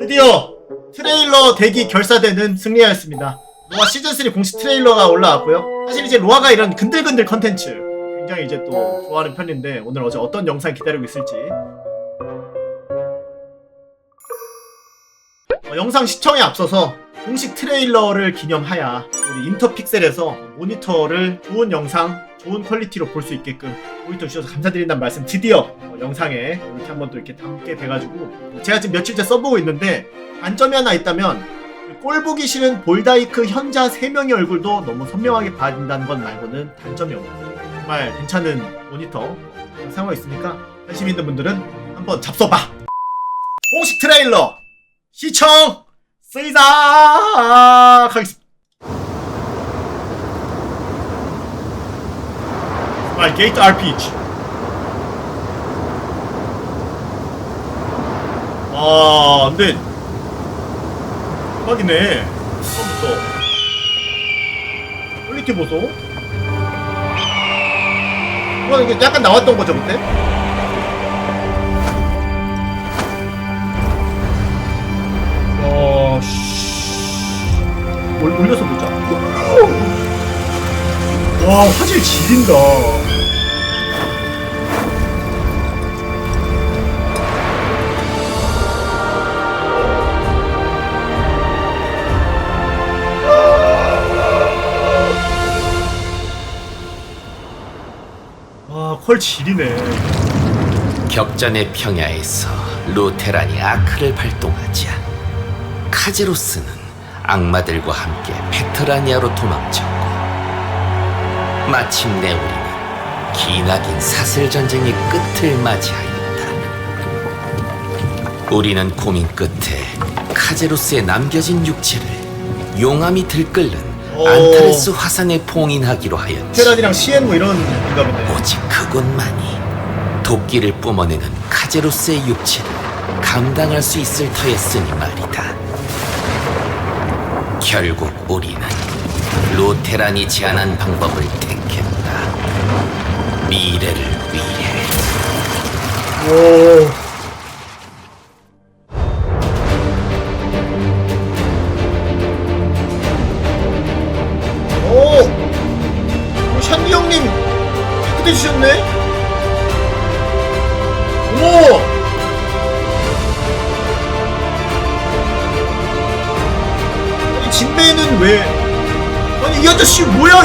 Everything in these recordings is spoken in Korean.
드디어 트레일러 대기 결사대는 승리하였습니다. 로아 시즌3 공식 트레일러가 올라왔고요. 사실 이제 로아가 이런 근들근들 컨텐츠 굉장히 이제 또 좋아하는 편인데 오늘 어제 어떤 영상 기다리고 있을지 어, 영상 시청에 앞서서 공식 트레일러를 기념하여 우리 인터픽셀에서 모니터를 좋은 영상, 좋은 퀄리티로 볼 수 있게끔 모니터 주셔서 감사드린다는 말씀 드디어 어, 영상에 이렇게 한번 또 이렇게 담게 돼가지고 제가 지금 며칠째 써보고 있는데 단점이 하나 있다면 꼴 보기 싫은 볼다이크 현자 3명의 얼굴도 너무 선명하게 봐진다는 것 말고는 단점이 없는 정말 괜찮은 모니터 사용하고 있으니까 관심 있는 분들은 한번 잡숴봐. 공식 트레일러 시청 시작하겠습니다 아 게이트 RPG 아 근데 대박이네 처음부터 퀄리티 보소 이거 이게 약간 나왔던 거죠 그때? 와, 씨. 올, 올려서 보자. 와, 화질 지린다. 와, 퀄 지리네. 격전의 평야에서 루테란이 아크를 발동하자 카제로스는 악마들과 함께 페트라니아로 도망쳤고 마침내 우리는 기나긴 사슬 전쟁의 끝을 맞이하였다. 우리는 고민 끝에 카제로스에 남겨진 육체를 용암이 들끓는 오. 안타레스 화산에 봉인하기로 하였지. 테란이랑 CN 뭐 이런 인가 보네. 오직 그곳만이 도끼를 뿜어내는 카제로스의 육체를 감당할 수 있을 터였으니 말이다. 결국 우리는 루테란이 제안한 방법을 택했다. 미래를 위해. 오. 오.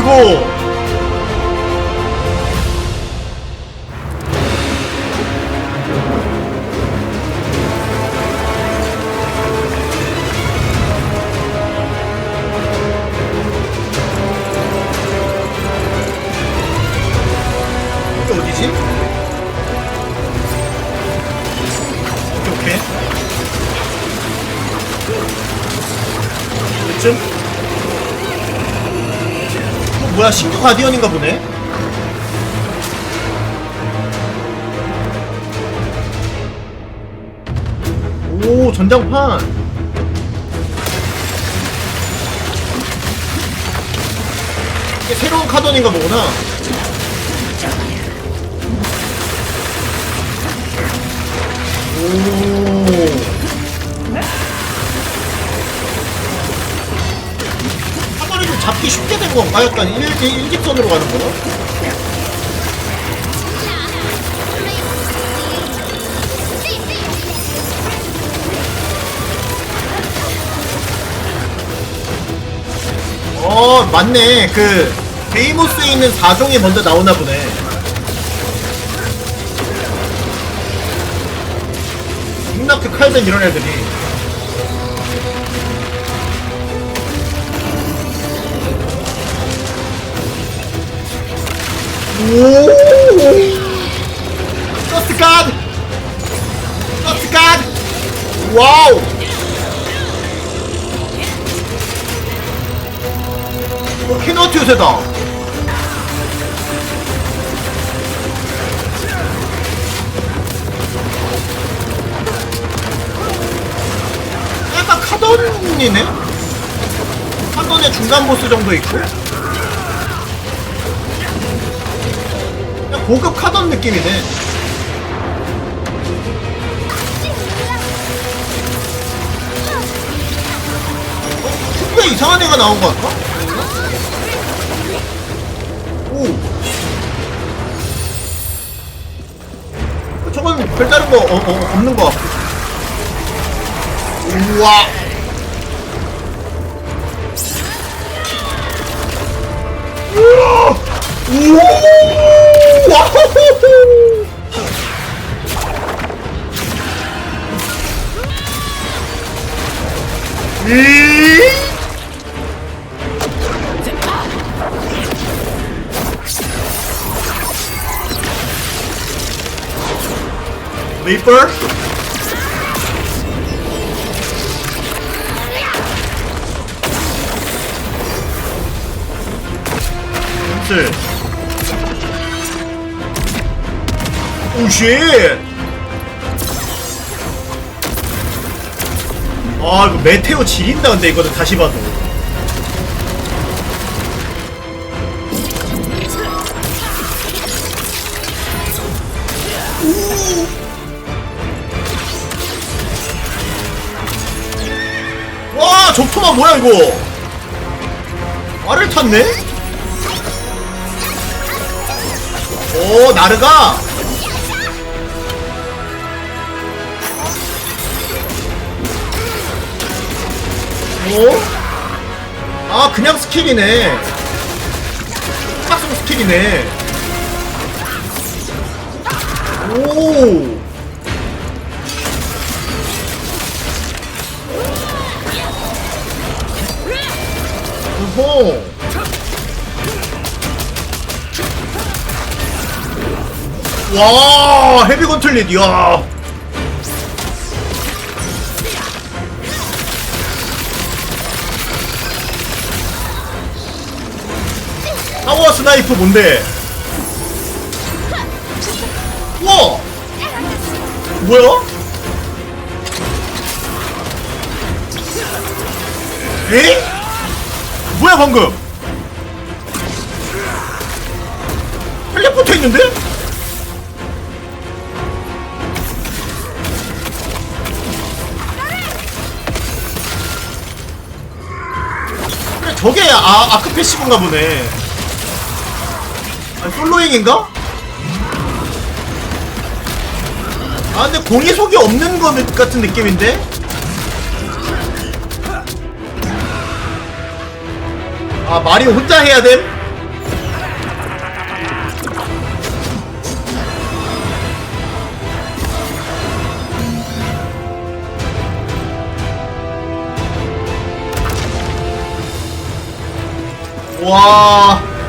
아저씨 뭐야 이거? 가디언인가 보네? 오 전장판 이게 새로운 카던인가 보구나 오. 잡기 쉽게 된 건가? 약간 일, 일, 일직선으로 가는 거야? 어, 맞네. 그, 데이모스에 있는 4종이 먼저 나오나 보네. 빅나크 칼든 이런 애들이. 오! Just God! Just God! 와우! 어, 키너트 요새다. 약간 카던이네? 카던의 중간 보스 정도 있고? 고급 카던 느낌이네. 이상한 애가 나온 거 같아? 오. 저건 별다른 거 어, 어, 없는 거. 우와. 우와. 우와. 이. 리퍼? 펜슬 오쉣. 아 이거 메테오 지린다 근데 이거는 다시 봐도. 와 적토마 뭐야 이거? 말을 탔네? 오 나르가 오? 아 그냥 스킬이네. 탁성 스킬이네. 오! 오호! 와 헤비 건틀릿 이야 스나이프 뭔데? 우와! 뭐야? 에? 뭐야 방금? 텔레포트 있는데? 그래 저게 아, 아크 패시브인가 보네 아니, 솔로잉인가? 아 근데 공이 속이 없는 거 같은 느낌인데? 아 마리오 혼자 해야 됨? 와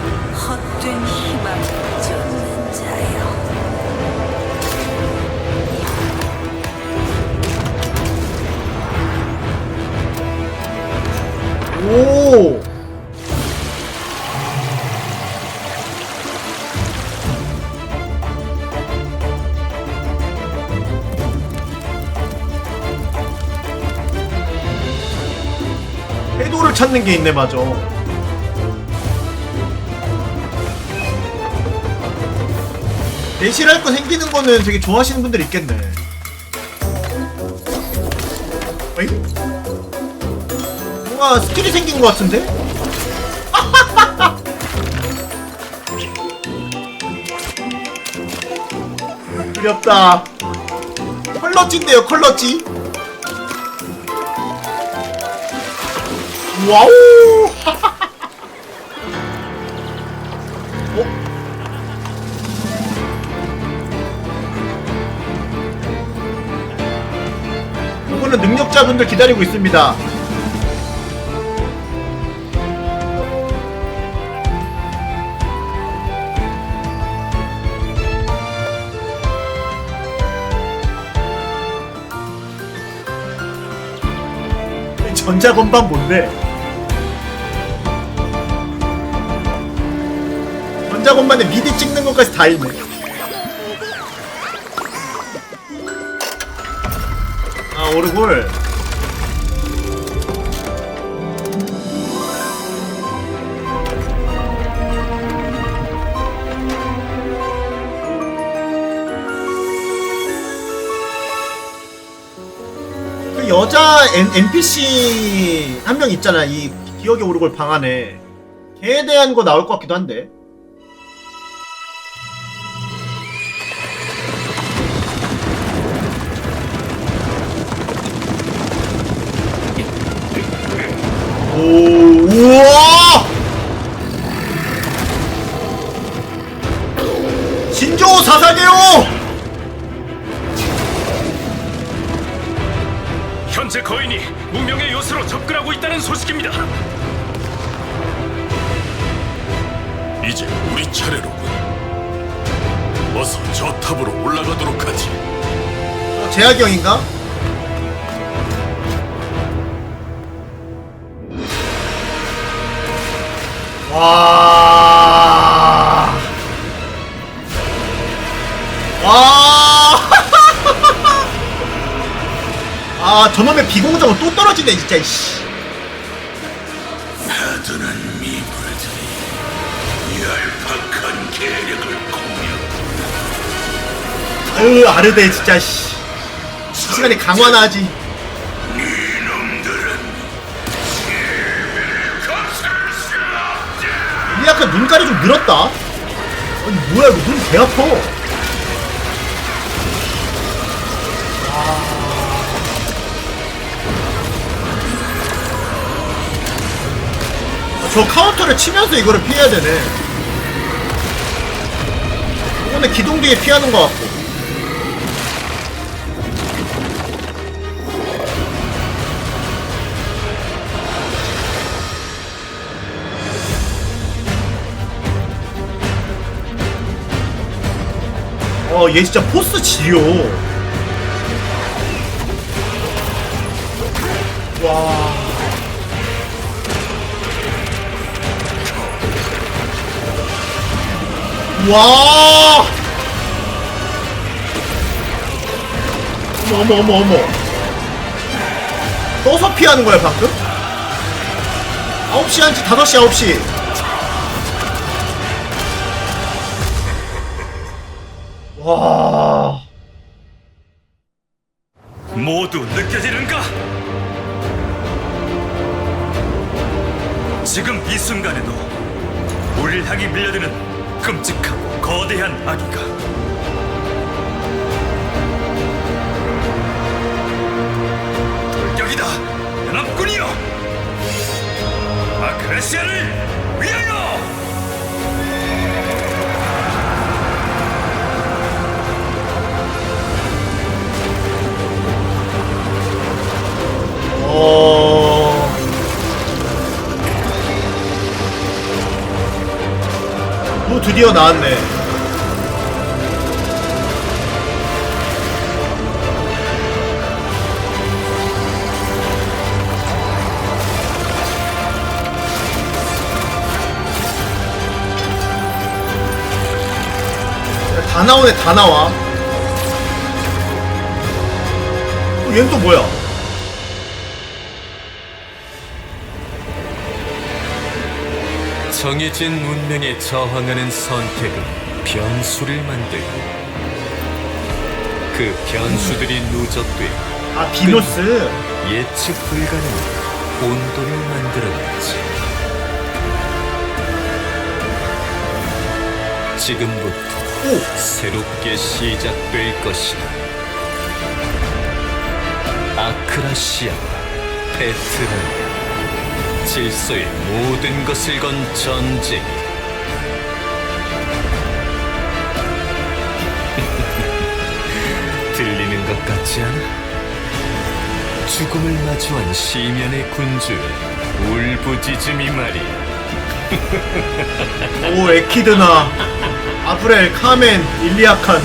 찾는 게 있네, 맞아. 대실할 거 생기는 거는 되게 좋아하시는 분들 있겠네. 어이? 뭔가 스킬이 생긴 것 같은데? 그렵다. 컬러찌인데요, 컬러찌. 와우! 어? 이거는 능력자분들 기다리고 있습니다. 전자건반 뭔데? 전자건반에 미디 찍는 것까지 다 있네. 아 오르골. 그 여자 N, NPC 한 명 있잖아 이 기억에 오르골 방 안에 걔에 대한 거 나올 것 같기도 한데 어서 저 탑으로 올라가도록 하지. 제약이 형인가? 와. 와. 아, 저놈의 비공정은 또 떨어지네, 진짜, 이씨. 아유, 아르데, 진짜, 씨. 이 시간에 강화나 하지. 이놈들은 거스를 수 없다. 이 약간 눈깔이 좀 늘었다. 아니, 뭐야, 이거 눈개 아파. 아, 저 카운터를 치면서 이거를 피해야 되네. 이거는 기동 뒤에 피하는 것 같고. 어, 얘 진짜 포스 지려. 와. 와. 어머, 어머, 어머, 어머. 떠서 피하는 거야, 방금? 9시 한지 5시, 9시. 와. 모두 느껴지는가? 지금 이 순간에도 우리를 향해 밀려드는 끔찍하고 거대한 아기가 돌격이다 연합군이여 아크레시아를 위하여 어. 또 드디어 나왔네. 다 나오네, 다 나와. 어, 얘는 또 뭐야? 정해진 운명에 저항하는 선택은 변수를 만들고 그 변수들이 누적돼 아, 비노스. 예측 불가능한 혼돈을 만들어냈지. 지금부터 오! 새롭게 시작될 것이다. 아크라시아와 페트라이아 질서의 모든 것을 건 전쟁. 들리는 것 같지 않아? 죽음을 마주한 시면의 군주의 울부짖음이 말이야. 오 에키드나 아브렐 카멘 일리아칸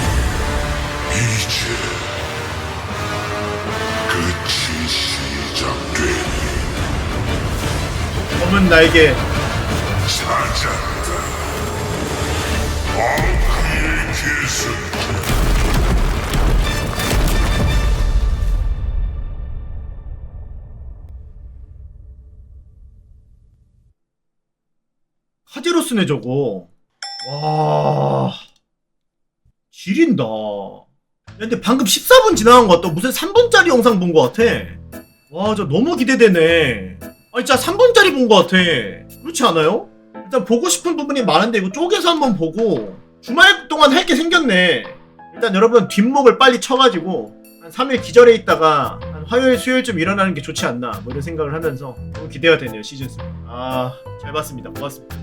앙크의 계승. 카제로스네 저거. 와. 지린다. 야, 근데 방금 14분 지나간 것 같다. 무슨 3분짜리 영상 본 것 같아. 와 저 너무 기대되네 아 진짜 3분짜리 본 것 같아. 그렇지 않아요? 일단 보고 싶은 부분이 많은데 이거 쪼개서 한번 보고 주말 동안 할 게 생겼네. 일단 여러분 뒷목을 빨리 쳐가지고 한 3일 기절해 있다가 한 화요일 수요일쯤 일어나는 게 좋지 않나 뭐 이런 생각을 하면서 너무 기대가 되네요 시즌 3 아잘 봤습니다. 고맙습니다